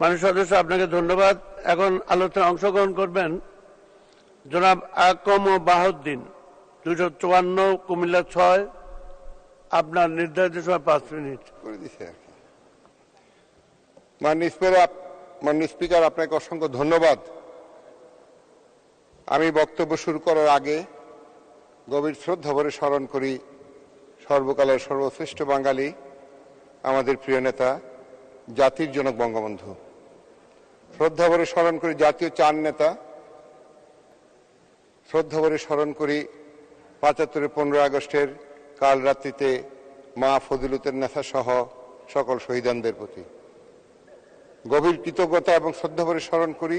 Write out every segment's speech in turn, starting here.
মাননীয় সদস্য, আপনাকে ধন্যবাদ। এখন আলোচনায় অংশগ্রহণ করবেন জনাব আকম ও বাহাউদ্দিন দুশো চুয়ান্ন, কুমিল্লা ছয়। আপনার নির্ধারিত সময় পাঁচ মিনিট। করে মাননীয় স্পিকার মাননীয় স্পিকার, আপনাকে অসংখ্য ধন্যবাদ। আমি বক্তব্য শুরু করার আগে গভীর শ্রদ্ধা ভরে স্মরণ করি সর্বকালের সর্বশ্রেষ্ঠ বাঙালি, আমাদের প্রিয় নেতা, জাতির জনক বঙ্গবন্ধু। শ্রদ্ধা ভরে স্মরণ করি জাতীয় চার নেতা। শ্রদ্ধা ভরে স্মরণ করি পঁচাত্তরের পনেরো আগস্টের কাল রাত্রিতে মা ফজিলুতের নেতা সহ সকল শহীদানদের প্রতি। গভীর কৃতজ্ঞতা এবং শ্রদ্ধা ভরে স্মরণ করি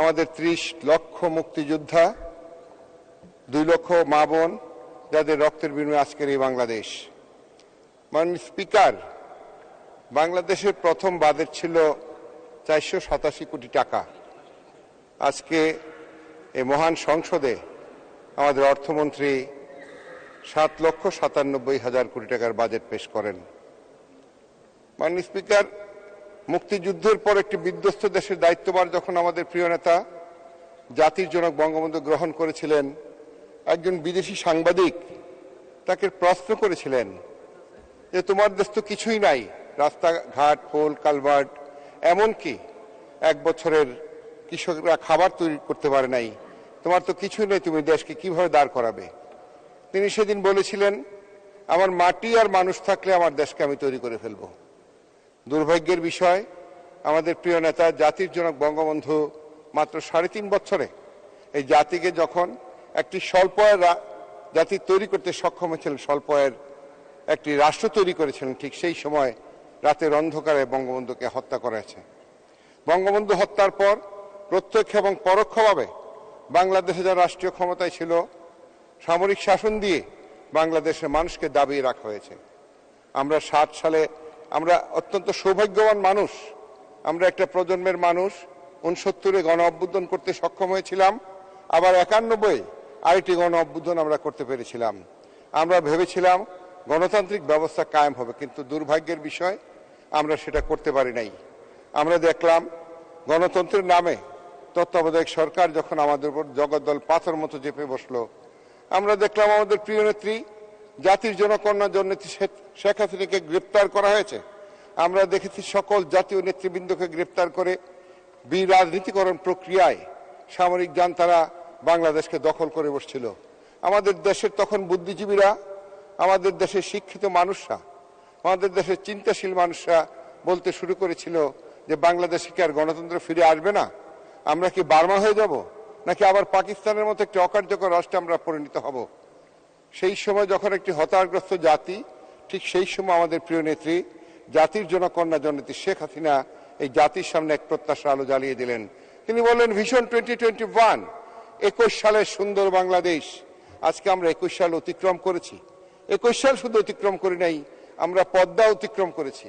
আমাদের ত্রিশ লক্ষ মুক্তিযোদ্ধা, দুই লক্ষ মা বোন যাদের রক্তের বিনিময়ে আজকের এই বাংলাদেশ। মাননীয় স্পিকার, বাংলাদেশের প্রথম বাজেট ছিল চারশো সাতাশি কোটি টাকা। আজকে এই মহান সংসদে আমাদের অর্থমন্ত্রী সাত লক্ষ সাতানব্বই হাজার কোটি টাকার বাজেট পেশ করেন। মাননীয় স্পিকার, মুক্তিযুদ্ধের পর একটি বিধ্বস্ত দেশের দায়িত্ববার যখন আমাদের প্রিয় নেতা, জাতির জনক বঙ্গবন্ধু গ্রহণ করেছিলেন, একজন বিদেশি সাংবাদিক তাকে প্রশ্ন করেছিলেন যে, তোমার দেশ তো কিছুই নাই। রাস্তাঘাট পোল কালভার্ট এমনকি এক বছরের কৃষকরা খাবার তৈরি করতে পারে নাই। তোমার তো কিছুই নেই, তুমি দেশকে কীভাবে দাঁড় করাবে? তিনি সেদিন বলেছিলেন, আমার মাটি আর মানুষ থাকলে আমার দেশকে আমি তৈরি করে ফেলব। দুর্ভাগ্যের বিষয়, আমাদের প্রিয় নেতা, জাতির জনক বঙ্গবন্ধু মাত্র সাড়ে তিন বছরে এই জাতিকে যখন একটি স্বল্প জাতি তৈরি করতে সক্ষম হয়েছিলেন স্বল্প একটি রাষ্ট্র তৈরি করেছিলেন, ঠিক সেই সময় রাতের অন্ধকারে বঙ্গবন্ধুকে হত্যা করা হয়েছে বঙ্গবন্ধু হত্যার পর প্রত্যক্ষ এবং পরোক্ষভাবে বাংলাদেশে যা রাষ্ট্রীয় ক্ষমতায় ছিল, সামরিক শাসন দিয়ে বাংলাদেশের মানুষকে দাবিয়ে রাখা হয়েছে। আমরা ষাট সালে, আমরা অত্যন্ত সৌভাগ্যবান মানুষ। আমরা একটা প্রজন্মের মানুষ, উনসত্তরে গণ অভ্যুত্থান করতে সক্ষম হয়েছিলাম, আবার একানব্বই আরেকটি গণ অভ্যুত্থান আমরা করতে পেরেছিলাম। আমরা ভেবেছিলাম গণতান্ত্রিক ব্যবস্থা কায়েম হবে, কিন্তু দুর্ভাগ্যের বিষয় আমরা সেটা করতে পারি নাই। আমরা দেখলাম গণতন্ত্রের নামে তত্ত্বাবধায়ক সরকার যখন আমাদের উপর জগদ্দল পাথর মতো চেপে বসল, আমরা দেখলাম আমাদের প্রিয় নেত্রী, জাতির জনকন্যা জননেত্রী শেখ- হাসিনাকে গ্রেপ্তার করা হয়েছে। আমরা দেখেছি সকল জাতীয় নেতৃবৃন্দকে গ্রেপ্তার করে বিরাজনীতিকরণ প্রক্রিয়ায় সামরিক যান তারা বাংলাদেশকে দখল করে বসছিল। আমাদের দেশের তখন বুদ্ধিজীবীরা, আমাদের দেশের শিক্ষিত মানুষরা আমাদের দেশের চিন্তাশীল মানুষরা বলতে শুরু করেছিল যে বাংলাদেশে কি আর গণতন্ত্র ফিরে আসবে না? আমরা কি বার্মা হয়ে যাব? নাকি আবার পাকিস্তানের মতো একটি অকার্যকর রাষ্ট্রে আমরা পরিণত হব? সেই সময় যখন একটি হতাশগ্রস্ত জাতি, ঠিক সেই সময় আমাদের প্রিয় নেত্রী, জাতির জন্য কন্যা জননেত্রী শেখ হাসিনা এই জাতির সামনে এক প্রত্যাশা আলো জ্বালিয়ে দিলেন। তিনি বললেন ভিশন টোয়েন্টি টোয়েন্টি ওয়ান একুশ সালের সুন্দর বাংলাদেশ। আজকে আমরা একুশ সাল অতিক্রম করেছি। একুশ সাল শুধু অতিক্রম করি নাই আমরা পদ্মা অতিক্রম করেছি।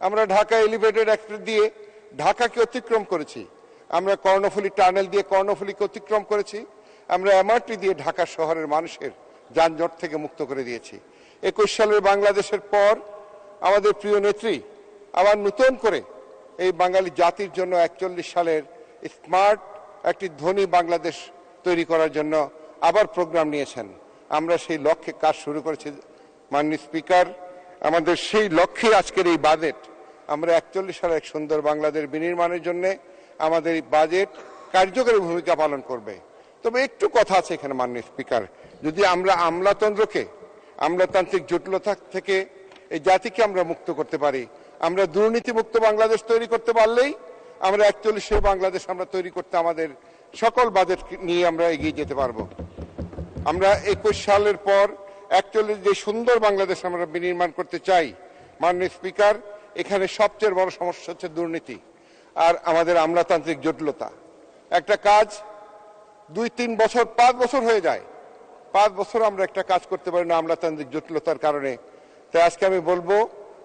আমরা ঢাকা এলিভেটেড এক্সপ্রেস দিয়ে ঢাকাকে অতিক্রম করেছি। আমরা কর্ণফুলী টানেল দিয়ে কর্ণফুলীকে অতিক্রম করেছি। আমরা এমআরটি দিয়ে ঢাকা শহরের মানুষের যানজট থেকে মুক্ত করে দিয়েছি। একুশ সালের বাংলাদেশের পর আমাদের প্রিয় নেত্রী আবার নতুন করে এই বাঙালি জাতির জন্য একচল্লিশ সালের স্মার্ট একটি ধনী বাংলাদেশ তৈরি করার জন্য আবার প্রোগ্রাম নিয়েছেন। আমরা সেই লক্ষ্যে কাজ শুরু করেছি। মাননীয় স্পিকার আমাদের সেই লক্ষ্যে আজকের এই বাজেট। আমরা একচল্লিশ সালে এক সুন্দর বাংলাদেশ বিনির্মাণের জন্য আমাদের এই বাজেট কার্যকরী ভূমিকা পালন করবে। তবে একটু কথা আছে এখানে মাননীয় স্পিকার। যদি আমরা আমলাতন্ত্রকে, আমলাতান্ত্রিক জটিলতা থেকে এই জাতিকে আমরা মুক্ত করতে পারি, আমরা দুর্নীতিমুক্ত বাংলাদেশ তৈরি করতে পারলেই আমরা একচল্লিশের বাংলাদেশ আমরা তৈরি করতে আমাদের সকল বাজেট নিয়ে আমরা এগিয়ে যেতে পারব। আমরা একুশ সালের পর একচল্লিশ যে সুন্দর বাংলাদেশ আমরা বিনির্মাণ করতে চাই, মাননীয় স্পিকার, এখানে সবচেয়ে বড় সমস্যা হচ্ছে দুর্নীতি আর আমাদের আমলাতান্ত্রিক জটিলতা। একটা কাজ দুই, তিন বছর, পাঁচ বছর হয়ে যায়। পাঁচ বছর আমরা একটা কাজ করতে পারি না আমলাতান্ত্রিক জটিলতার কারণে। তাই আজকে আমি বলব,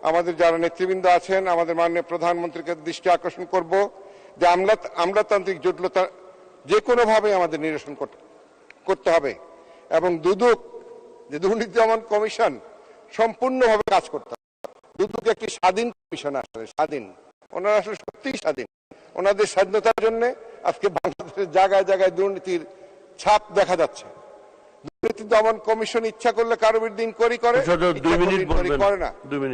আমাদের যারা নেতৃবৃন্দ আছেন, আমাদের মাননীয় প্রধানমন্ত্রীকে দৃষ্টি আকর্ষণ করব যে আমলা, আমলাতান্ত্রিক জটিলতা যে কোনোভাবে আমাদের নিরসন করতে হবে এবং দুদক যে দুর্নীতি দমন কমিশন সম্পূর্ণভাবে কাজ করতে হবে। দুদক একটি স্বাধীন কমিশন আসলে স্বাধীন। ওনারা আসলে সত্যিই স্বাধীন। ওনাদের স্বাধীনতার জন্য আজকে বাংলাদেশের জায়গায় জায়গায় দুর্নীতির ছাপ দেখা যাচ্ছে। দুর্নীতি দমন কমিশন ইচ্ছা করলে কারও বিরুদ্ধে ইনকোয়ারি করে বলবেন। করে না।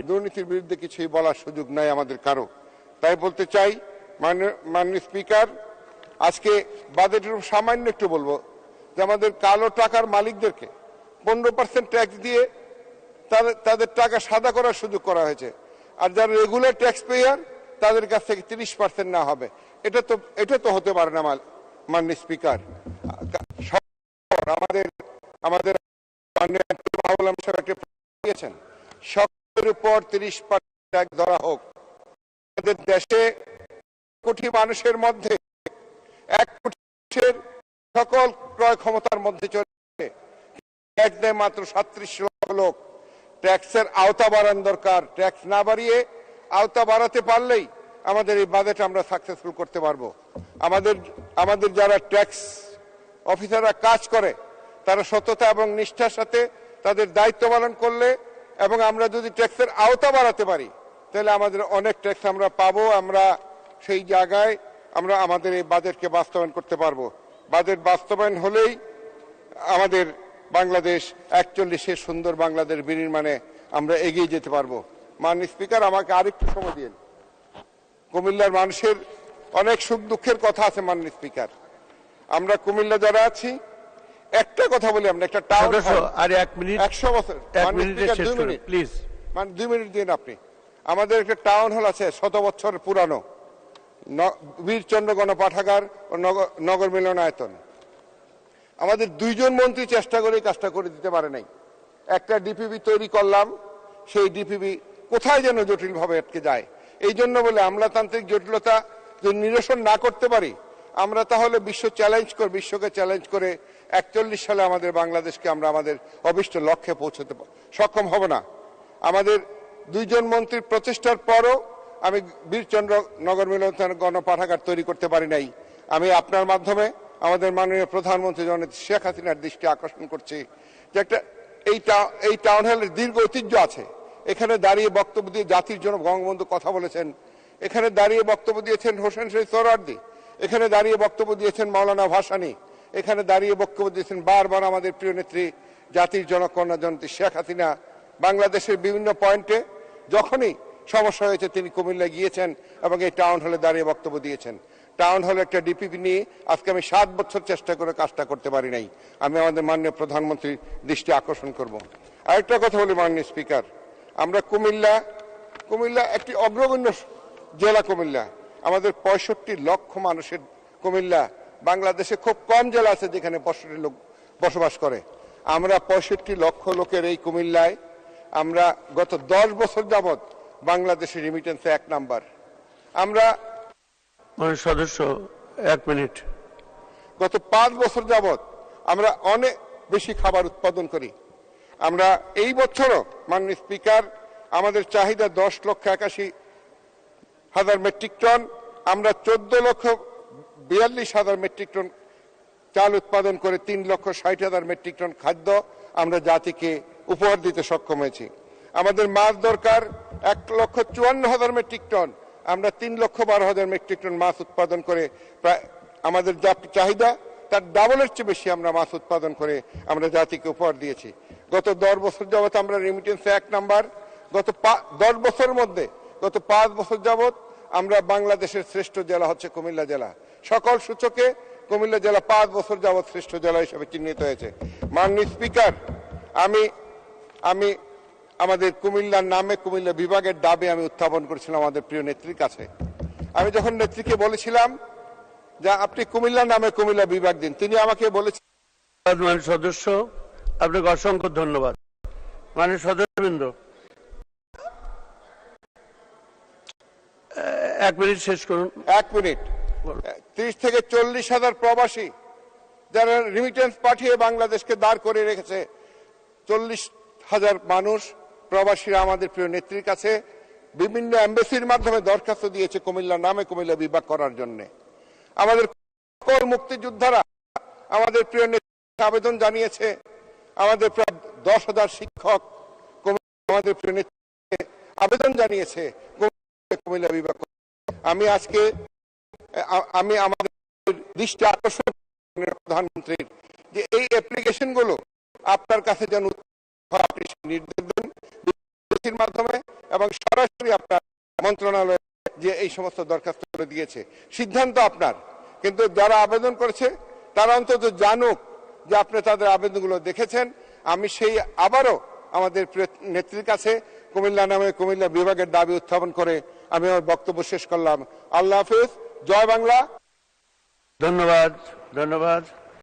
দুর্নীতির বিরুদ্ধে কিছুই বলার সুযোগ নাই আমাদের কারও। তাই বলতে চাই মাননীয় মাননীয় স্পিকার আজকে বাজেটের সামান্য একটু বলব যে আমাদের কালো টাকার মালিকদেরকে পনেরো পার্সেন্ট ট্যাক্স দিয়ে তাদের তাদের টাকা সাদা করার সুযোগ করা হয়েছে। আর যারা রেগুলার ট্যাক্স পেয়ার তাদের কাছ থেকে তিরিশ পার্সেন্ট না হবে। এটা তো এটা তো হতে পারে না মাননীয় স্পিকার। আমাদের আমাদের দিয়েছেন। সকলের উপর তিরিশ পার্সেন্ট ট্যাক্স ধরা হোক। আমাদের দেশে কোটি মানুষের মধ্যে এক কোটি সকল ক্রয় ক্ষমতার মধ্যে চলে ট্যাক্স দেয় মাত্র সাত্রিশ লক্ষ লোক। ট্যাক্সের আওতা বাড়ান দরকার। ট্যাক্স না বাড়িয়ে আওতা বাড়াতে পারলেই আমাদের এই বাজেট আমরা সাকসেসফুল করতে পারব। আমাদের আমাদের যারা ট্যাক্স অফিসাররা কাজ করে, তারা সততা এবং নিষ্ঠার সাথে তাদের দায়িত্ব পালন করলে এবং আমরা যদি ট্যাক্সের আওতা বাড়াতে পারি, তাহলে আমাদের অনেক ট্যাক্স আমরা পাবো, আমরা সেই জায়গায় আমরা আমাদের এই বাজেটকে বাস্তবায়ন করতে পারব। বাজেট বাস্তবায়ন হলেই আমাদের বাংলাদেশ একচল্লিশের সুন্দর বাংলাদেশ বিনির্মাণে আমরা এগিয়ে যেতে পারব। মাননীয় স্পিকার আমাকে আরেকটু সময় দিন কুমিল্লার মানুষের অনেক সুখ দুঃখের কথা আছে মাননীয় স্পিকার। আমরা কুমিল্লা যারা আছি একটা কথা বলি আমরা একটা টাউন আর এক মিনিট একশো বছর। Minute please. মানে দুই মিনিট দিন আপনি। আমাদের একটা টাউন হল আছে শত বছর পুরানো। বীরচন্দ্র গণপাঠাগার ও নগ- নগর মিলনায়তন। আমাদের দুইজন মন্ত্রী চেষ্টা করে কাজটা করে দিতে পারে নাই। একটা ডিপিবি তৈরি করলাম, সেই ডিপিবি কোথায় যেন জটিলভাবে আটকে যায়। এই জন্য বলে আমলাতান্ত্রিক জটিলতা যদি নিরসন না করতে পারি, আমরা তাহলে বিশ্ব চ্যালেঞ্জ করে, বিশ্বকে চ্যালেঞ্জ করে একচল্লিশ সালে আমাদের বাংলাদেশকে আমরা আমাদের অভিষ্ট লক্ষ্যে পৌঁছতে সক্ষম হব না। আমাদের দুইজন মন্ত্রীর প্রচেষ্টার পরও আমি বীরচন্দ্র নগর মিলন গণপাঠাগার তৈরি করতে পারি নাই। আমি আপনার মাধ্যমে আমাদের মাননীয় প্রধানমন্ত্রী জননেত্রী শেখ হাসিনার দৃষ্টি আকর্ষণ করছি যে একটা এই এই টাউন হলের দীর্ঘ ঐতিহ্য আছে। এখানে দাঁড়িয়ে বক্তব্য দিয়ে জাতির জন্য বঙ্গবন্ধু কথা বলেছেন। এখানে দাঁড়িয়ে বক্তব্য দিয়েছেন হোসেন শহীদ সোহরার্দি এখানে দাঁড়িয়ে বক্তব্য দিয়েছেন মাওলানা ভাসানী। এখানে দাঁড়িয়ে বক্তব্য দিয়েছেন বারবার আমাদের প্রিয় নেত্রী, জাতির জনকন্যা জননেত্রী শেখ হাসিনা। বাংলাদেশের বিভিন্ন পয়েন্টে যখনই সমস্যা হয়েছে তিনি কুমিল্লা গিয়েছেন এবং এই টাউন হলে দাঁড়িয়ে বক্তব্য দিয়েছেন। টাউন হলে একটা ডিপিপি নিয়ে আজকে আমি সাত বছর চেষ্টা করে কাজটা করতে পারি নাই। আমি আমাদের মাননীয় প্রধানমন্ত্রীর দৃষ্টি আকর্ষণ করব। আরেকটা কথা বলি মাননীয় স্পিকার, আমরা কুমিল্লা কুমিল্লা একটি অগ্রগণ্য জেলা কুমিল্লা। আমাদের পঁয়ষট্টি লক্ষ মানুষের কুমিল্লা। বাংলাদেশে খুব কম জেলা আছে যেখানে পঁয়ষট্টি লোক বসবাস করে। আমরা পঁয়ষট্টি লক্ষ লোকের এই কুমিল্লায়। আমরা গত দশ বছর যাবৎ বাংলাদেশের রিমিটেন্সে এক নাম্বার। আমরা সদস্য, এক মিনিট। গত পাঁচ বছর যাবৎ আমরা অনেক বেশি খাবার উৎপাদন করি। আমরা এই বছরও, মাননীয় স্পিকার, আমাদের চাহিদা দশ লক্ষ একাশি হাজার মেট্রিক টন, আমরা চোদ্দ লক্ষ বিয়াল্লিশ হাজার মেট্রিক টন চাল উৎপাদন করে তিন লক্ষ ষাট হাজার মেট্রিক টন খাদ্য আমরা জাতিকে উপহার দিতে সক্ষম হয়েছি। আমাদের মাছ দরকার এক লক্ষ চুয়ান্ন হাজার মেট্রিক টন আমরা তিন লক্ষ বারো হাজার মেট্রিক টন মাছ উৎপাদন করে প্রায় আমাদের যা চাহিদা, তার ডাবলের চেয়ে বেশি আমরা মাছ উৎপাদন করে আমরা জাতিকে উপহার দিয়েছি। গত দশ বছর যাবত আমরা রেমিটেন্সে এক নাম্বার, গত দশ বছরের মধ্যে গত পাঁচ বছর যাবৎ আমরা বাংলাদেশের শ্রেষ্ঠ জেলা হচ্ছে কুমিল্লা জেলা। সকল সূচকে কুমিল্লা জেলা পাঁচ বছর যাবৎ শ্রেষ্ঠ জেলা হিসেবে চিহ্নিত হয়েছে। মাননীয় স্পিকার আমি আমি আমাদের কুমিল্লার নামে কুমিল্লা বিভাগের দাবি আমি উত্থাপন করেছিলাম আমাদের প্রিয় নেত্রীর কাছে। আমি যখন নেত্রীকে বলেছিলাম যে আপনি কুমিল্লার নামে কুমিল্লা বিভাগ দিন তিনি আমাকে বলেছেন মানে সদস্য আপনাকে অসংখ্য ধন্যবাদ। মানে সদস্যবৃন্দ এক মিনিট শেষ করুন। এক মিনিট। ত্রিশ থেকে চল্লিশ হাজার প্রবাসী যারা রিমিটেন্স পাঠিয়ে বাংলাদেশকে দাঁড় করে রেখেছে চল্লিশ হাজার মানুষ প্রবাসীরা আমাদের প্রিয় নেত্রীর কাছে বিভিন্ন এম্বাসির মাধ্যমে দরখাস্ত দিয়েছে কুমিল্লা নামে কুমিল্লা বিভাগ করার জন্য। আমাদের মুক্তিযোদ্ধারা আমাদের প্রিয় নেত্রীকে আবেদন জানিয়েছে। আমাদের প্রায় দশ হাজার শিক্ষক আমাদের প্রিয় নেত্রীকে আবেদন জানিয়েছে কুমিল্লা- কুমিল্লা বিভাগ আমি আজকে আমি আমাদের দৃষ্টি আকর্ষণ প্রধানমন্ত্রীর যে এই অ্যাপ্লিকেশনগুলো আপনার কাছে যেন আপনি নির্দেশ দেন। বিদেশির মাধ্যমে এবং সরাসরি আপনার মন্ত্রণালয় যে এই সমস্ত দরখাস্ত করে দিয়েছে। সিদ্ধান্ত আপনার। কিন্তু যারা আবেদন করেছে, তারা অন্তত জানুক যে আপনি তাদের আবেদনগুলো দেখেছেন। আমি সেই আবারও আমাদের নেত্রীর কাছে কুমিল্লা নামে কুমিল্লা বিভাগের দাবি উত্থাপন করে আমি আমার বক্তব্য শেষ করলাম। আল্লাহ হাফিজ। জয় বাংলা। ধন্যবাদ ধন্যবাদ।